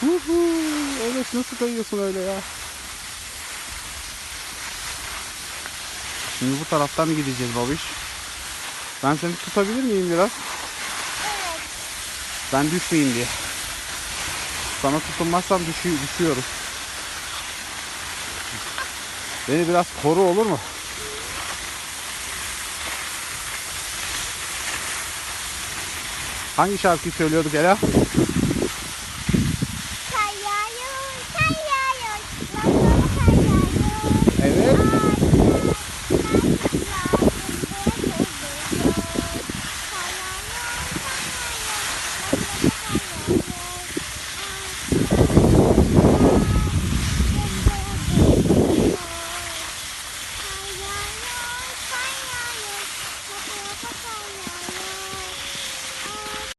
Huhu, evet nasıl kayıyorsun öyle ya? Şimdi bu taraftan gideceğiz babiş. Ben seni tutabilir miyim biraz? Evet. Ben düşmeyeyim diye. Sana tutunmazsam düşü- düşüyoruz. Beni biraz koru olur mu? Hangi şarkıyı söylüyorduk Ela?